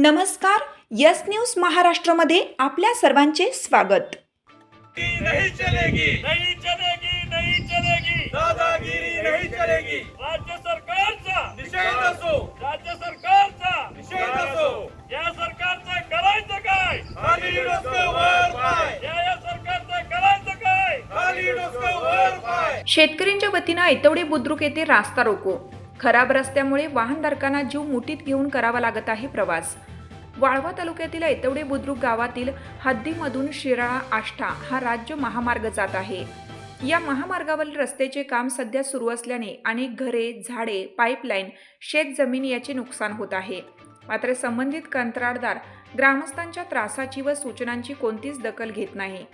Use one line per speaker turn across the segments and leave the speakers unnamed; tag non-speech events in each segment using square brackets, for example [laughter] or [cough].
नमस्कार yes news महाराष्ट्रामध्ये आपल्या सर्वांचे स्वागत.
नहीं चलेगी।
नहीं चलेगी नहीं चलेगी।
दादागिरी नहीं चलेगी।
राज्य सरकारचा।
निषेध असो।
राज्य सरकारचा।
निषेध असो।
या सरकारचं करायचं काय?
खाली डोसकं वर पाय।
या या सरकारचं करायचं काय?
खाली डोसकं वर पाय।
शेतकऱ्यांच्या वतीनं ऐतवडे बुद्रुक येथे रास्ता रोको. खराब रस्त्यामुळे वाहनधारकांना जीव मुठीत घेऊन करावा लागत आहे प्रवास. वाळवा तालुक्यातील ऐतवडे बुद्रुक गावातील हद्दीमधून शिराळा आष्टा हा राज्य महामार्ग जात आहे. या महामार्गावरील रस्त्याचे काम सध्या सुरू असल्याने अनेक घरे झाडे पाईपलाईन शेत जमीन याचे नुकसान होत आहे. मात्र संबंधित कंत्राटदार ग्रामस्थांच्या त्रासाची व सूचनांची कोणतीच दखल घेत नाही.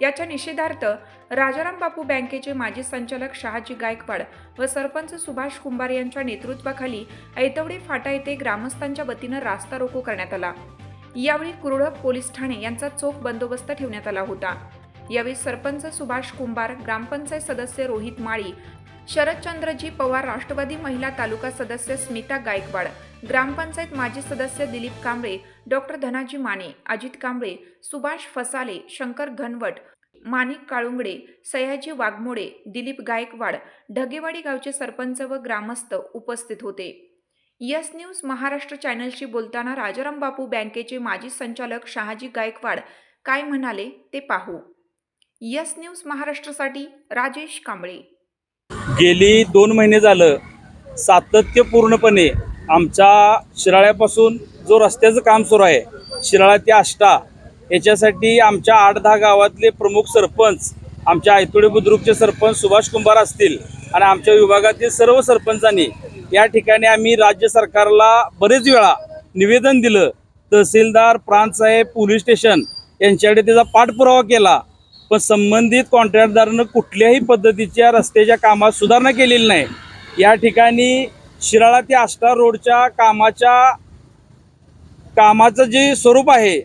याच्या निषेधार्थ राजाराम बापू बँकेचे माजी संचालक शहाजी गायकवाड व सरपंच सुभाष कुंभार यांच्या नेतृत्वाखाली ऐतवडे फाटा येथे ग्रामस्थांच्या वतीनं रास्ता रोको करण्यात आला. यावेळी कुरडप पोलीस ठाणे यांचा चोख बंदोबस्त ठेवण्यात आला होता. यावेळी सरपंच सुभाष कुंभार ग्रामपंचायत सदस्य रोहित माळी शरदचंद्रजी पवार राष्ट्रवादी महिला तालुका सदस्य स्मिता गायकवाड ग्रामपंचायत माजी सदस्य दिलीप कांबळे डॉक्टर धनाजी माने अजित कांबळे सुभाष फसाले शंकर घनवट माणिक काळुंगडे सयाजी वाघमोडे दिलीप गायकवाड ढगेवाडी गावचे सरपंच व ग्रामस्थ उपस्थित होते. यस न्यूज महाराष्ट्र चॅनलशी बोलताना राजाराम बापू बँकेचे माजी संचालक शहाजी गायकवाड काय म्हणाले ते पाहू. यस न्यूज महाराष्ट्रासाठी राजेश कांबळे.
गेली दोन महिने झालं सातत्यपूर्णपणे आमच्या शिराळ्यापासून जो रस्त्याचं काम सुरू आहे शिराळा ते आष्टा याच्यासाठी आमच्या आठ दहा गावातले प्रमुख सरपंच आमच्या आयतोडे बुद्रुकचे सरपंच सुभाष कुंभार असतील आणि आमच्या विभागातील सर्व सरपंचांनी या ठिकाणी आम्ही राज्य सरकारला बरेच वेळा निवेदन दिलं. तहसीलदार प्रांतसाहेब पोलीस स्टेशन यांच्याकडे त्याचा पाठपुरावा केला. पण संबंधित कॉन्ट्रॅक्टदारानं कुठल्याही पद्धतीच्या रस्त्याच्या कामात सुधारणा केलेली नाही. या ठिकाणी शिराळा ते आष्टा रोडच्या कामाच्या कामाचं जे स्वरूप आहे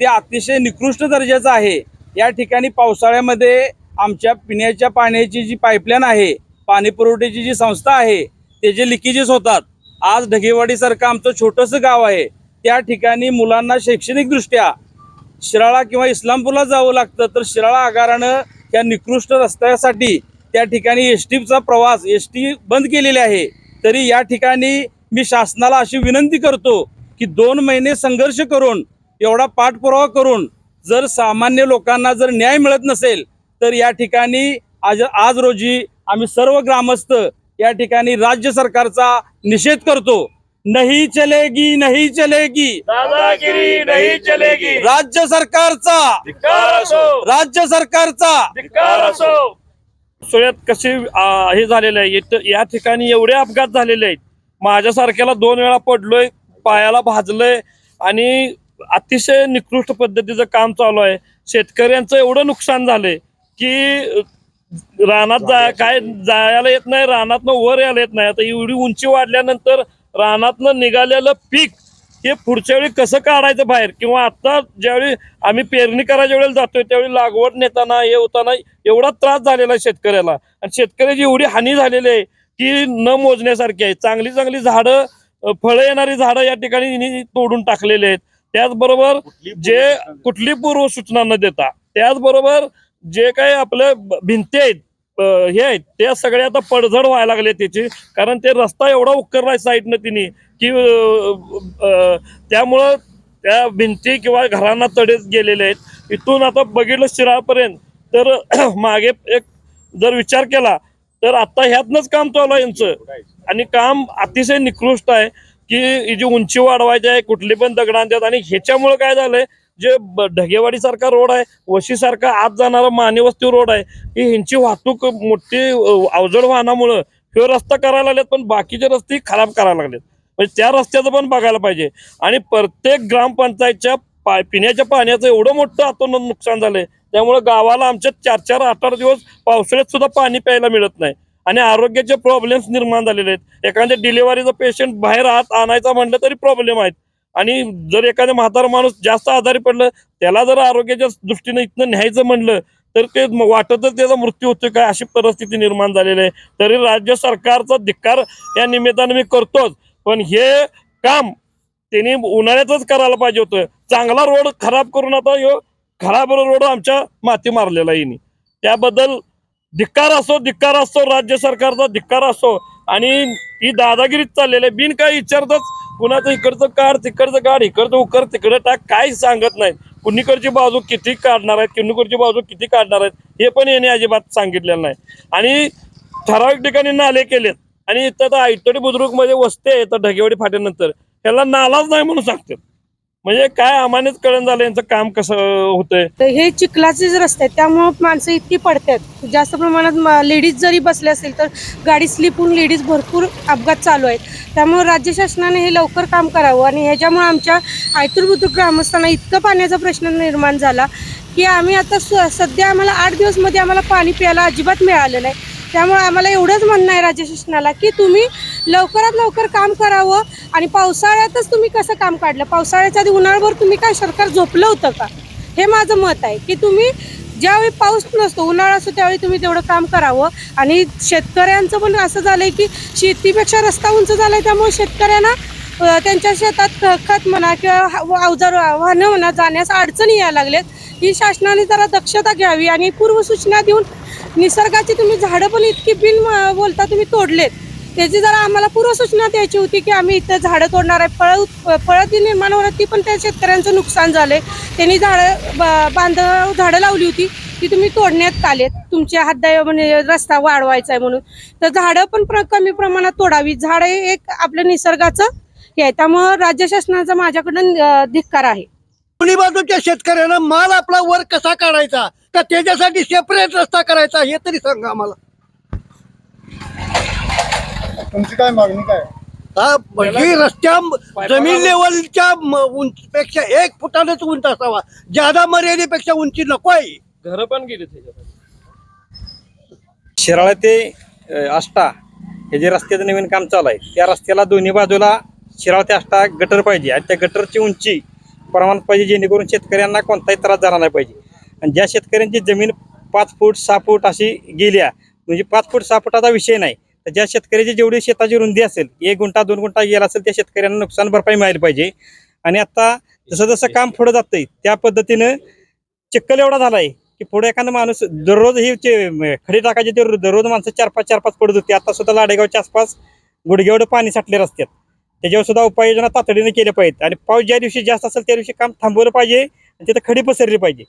ते अतिशय निकृष्ट दर्जाचं आहे. या ठिकाणी पावसाळ्यामध्ये आमच्या पिण्याच्या पाण्याची जी पाईपलाईन आहे पाणी पुरवठ्याची जी संस्था आहे त्याचे लिकेजेस होतात. आज ढगेवाडीसारखं आमचं छोटंसं गाव आहे. त्या ठिकाणी मुलांना शैक्षणिकदृष्ट्या शिराळा किंवा इस्लामपूरला जावं लागतं तर शिराळा आगारानं या निकृष्ट रस्त्यासाठी त्या ठिकाणी एस टीचा प्रवास एस टी बंद केलेले आहे. तरी या ठिकाणी मी शासनाला अशी विनंती करतो की दोन महिने संघर्ष करून एवढा पाठपुरावा करून जर सामान्य लोकांना जर न्याय मिळत नसेल तर या ठिकाणी आज आज रोजी आम्ही सर्व ग्रामस्थ या ठिकाणी राज्य सरकारचा निषेध करतो. नाही चलेगी नाही चलेगी।
दादागिरी नाही चलेगी।
राज्य सरकारचा।
धिक्कार असो।
राज्य सरकारचा।
धिक्कार असो। सोयात कसे आ, हे झालेले आहे इथं- या ठिकाणी एवढे अपघात झालेले आहेत. माझ्यासारख्याला दोन वेळा पडलोय पायाला भाजलंय आणि अतिशय निकृष्ट पद्धतीचं काम चालू आहे. शेतकऱ्यांचं एवढं नुकसान झालंय की रानात जा काय जायला येत नाही रानातनं वर यायला येत नाही. आता एवढी उंची वाढल्यानंतर रानातनं निघालेलं पीक हे पुढच्या वेळी कसं काढायचं बाहेर? किंवा आता ज्यावेळी आम्ही पेरणी करायच्या वेळेला जातोय त्यावेळी लागवड नेताना हे होताना एवढा त्रास झालेला आहे शेतकऱ्याला. आणि शेतकऱ्याची एवढी हानी झालेली आहे की न मोजण्यासारखी आहे. चांगली चांगली झाडं फळं येणारी झाडं या ठिकाणी तोडून टाकलेली आहेत. त्याचबरोबर जे कुठली पूर्व सूचना न देता त्याचबरोबर जे काही आपल्या भिंती आहेत हे आहेत. त्या सगळ्या आता पडझड व्हायला लागले त्याची. कारण ते रस्ता एवढा उकरलाय साईडनं तिने की त्यामुळं त्या भिंती किंवा घरांना तडेच गेलेले आहेत. इथून आता बघितलं शिरापर्यंत तर [clears throat] मागे एक जर विचार केला तर आता ह्यातनंच काम चालू आहे यांचं. आणि काम अतिशय निकृष्ट आहे की जी उंची वाढवायची आहे कुठली पण दगडांच्यात आणि ह्याच्यामुळे काय झालंय जे ढगेवाडीसारखा रोड आहे वशीसारखा आत जाणारा मानेवस्ती रोड आहे ही ह्यांची वाहतूक मोठी अवजड वाहनामुळं हे रस्ता करायला लागलेत पण बाकीचे रस्ते खराब करायला लागलेत. म्हणजे त्या रस्त्याचं पण बघायला पाहिजे. आणि प्रत्येक ग्रामपंचायतच्या पा पिण्याच्या पाण्याचं एवढं मोठं आतून नुकसान झालंय त्यामुळे गावाला आमच्या चार चार आठ आठ दिवस पावसाळ्यात सुद्धा पाणी प्यायला मिळत नाही. आणि आरोग्याचे प्रॉब्लेम्स निर्माण झालेले आहेत. एखाद्या डिलिव्हरीचा पेशंट बाहेर आत आणायचा म्हटलं तरी प्रॉब्लेम आहेत. आणि जर एखादा म्हातारा माणूस जास्त आजारी पडलं त्याला जर आरोग्याच्या दृष्टीने इथनं न्यायचं म्हणलं तर ते वाटतच त्याचा मृत्यू होतो काय अशी परिस्थिती निर्माण झालेली आहे. तरी राज्य सरकारचा धिक्कार या निमित्तानं मी करतोच. पण हे काम त्यांनी उन्हाळ्यातच करायला पाहिजे होतं. चांगला रोड खराब करून आता ह्यो खराब रोड आमच्या माती मारलेला आहे त्याबद्दल धिक्कार असो धिक्कार असतो राज्य सरकारचा धिक्कार असो आणि ही दादागिरीच चाललेली आहे. बिन काय विचारतच कुणाचं इकडचं काढ तिकडचं काढ इकडचं उकर तिकडं टाक काहीच सांगत नाही. कुणीकडची बाजू किती काढणार आहेत किन्नीकडची बाजू किती काढणार आहेत हे पण याने अजिबात सांगितलेलं नाही. आणि ठराविक ठिकाणी नाले केलेत. आणि इथं आता आयतोडी बुद्रुकमध्ये वस्ते तर ढगेवाडी फाट्यानंतर. त्याला नालाच नाही म्हणून सांगतात. म्हणजे काय आम्हानेच कळण झालं यांचं काम कसं होतंय?
तर हे चिखलाचे जर रस्ते आहेत त्यामुळं माणसं इतकी पडतात. जास्त प्रमाणात लेडीज जरी बसले असेल तर गाडी स्लिप होऊन लेडीज भरपूर अपघात चालू आहेत. त्यामुळे राज्य शासनाने हे लवकर काम करावं आणि ह्याच्यामुळे आमच्या आयतूर बुद्रुक ग्रामस्थांना इतकं पाण्याचा प्रश्न निर्माण झाला की आम्ही आता स सध्या आम्हाला आठ दिवसमध्ये आम्हाला पाणी प्यायला अजिबात मिळालं नाही. त्यामुळे आम्हाला एवढंच म्हणणं आहे राज्य शासनाला की तुम्ही लवकरात लवकर काम करावं आणि पावसाळ्यातच तुम्ही कसं काम काढलं? पावसाळ्याच्या आधी उन्हाळ्याभर तुम्ही काय सरकार झोपलं होतं का? हे माझं मत आहे की तुम्ही ज्यावेळी पाऊस नसतो उन्हाळा असतो त्यावेळी तुम्ही तेवढं काम करावं. आणि शेतकऱ्यांचं पण असं झालंय की शेतीपेक्षा रस्ता उंच झालाय त्यामुळे शेतकऱ्यांना त्यांच्या शेतात खत म्हणा किंवा अवजार वाहनं म्हणा जाण्यास अडचणी यायला लागल्यात ही शासनाने जरा दक्षता घ्यावी आणि पूर्वसूचना देऊन निसर्गाची तुम्ही झाडं पण इतकी बिन बोलता तुम्ही तोडलेत. त्याची जरा आम्हाला पूर्वसूचना द्यायची होती की आम्ही इथं झाडं तोडणार आहे. फळं फळं ती निर्माण होणार ती पण त्या शेतकऱ्यांचं नुकसान झालंय. त्यांनी झाडं ब- बांधव झाडं लावली होती ती तुम्ही तोडण्यात आलेत. तुमच्या हातदाय म्हणजे रस्ता वाढवायचा आहे म्हणून. तर झाडं पण प्र कमी प्रमाणात तोडावी. झाड हे एक आपलं निसर्गाचं हे आहे. त्यामुळं राज्य शासनाचा माझ्याकडून धिक्कार आहे.
दोन्ही बाजूच्या शेतकऱ्यांना माल आपला वर कसा काढायचा? का त्याच्यासाठी सेपरेट रस्ता करायचा हे तरी सांगा आम्हाला.
तुमची काय मागणी काय?
हा म्हणजे रस्त्या जमीन लेवलच्या म- उंच पेक्षा एक फुटानेच उंच असावा. ज्यादा मर्यादेपेक्षा उंची नको आहे.
घरं पण गेली त्याच्यात.
शिराळा ते अ, आष्टा हे जे रस्त्याचं नवीन काम चालू आहे त्या रस्त्याला दोन्ही बाजूला शिराळा ते आष्टा गटर पाहिजे. आणि त्या गटरची उंची प्रमाण पाहिजे जेणेकरून शेतकऱ्यांना कोणताही त्रास झाला नाही पाहिजे. आणि ज्या शेतकऱ्यांची जमीन पाच फूट सहा फूट अशी गेल्या म्हणजे पाच फूट सहा फुटाचा विषय नाही. तर ज्या शेतकऱ्याची जेवढी शेताची रुंदी असेल एक गुंठा दोन गुंठा गेला असेल त्या शेतकऱ्यांना नुकसान भरपाई मिळाली पाहिजे. आणि आता जसं जसं काम पुढं जातंय त्या पद्धतीनं चिक्कल एवढा झालाय की पुढे एखादा माणूस दररोज ही खडी टाकायचे ते दररोज माणसं चार पाच चार पाच पडत होती. आता सुद्धा लाडेगावच्या आसपास गुडघेवढं पाणी साठले रस्त्यात त्याच्यावर सुद्धा उपाययोजना तातडीने केल्या पाहिजेत. आणि पाऊस ज्या दिवशी जास्त असेल त्या दिवशी काम थांबवलं पाहिजे आणि तिथं खडी पसरली पाहिजे.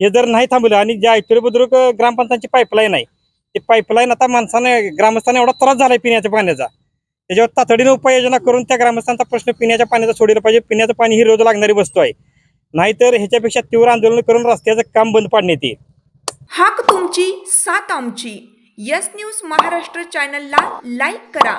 हे जर नाही थांबवलं आणि ज्या ऐतुरे बुद्रुक ग्रामपंचायतची पाईपलाईन आहे ते पाईपलाईन आता माणसाने ग्रामस्थांना एवढा त्रास झाला पिण्याच्या पाण्याचा. त्याच्यावर तातडीने उपाययोजना करून त्या ग्रामस्थांचा प्रश्न पिण्याच्या पाण्याचा सोडला पाहिजे. पिण्याचं पाणी ही रोज लागणारी वस्तू आहे. नाहीतर ह्याच्यापेक्षा तीव्र आंदोलन करून रस्त्याचं काम बंद पाडण्यात येईल.
हाक तुमची सात आमची. यस न्यूज महाराष्ट्र चॅनलला लाईक करा.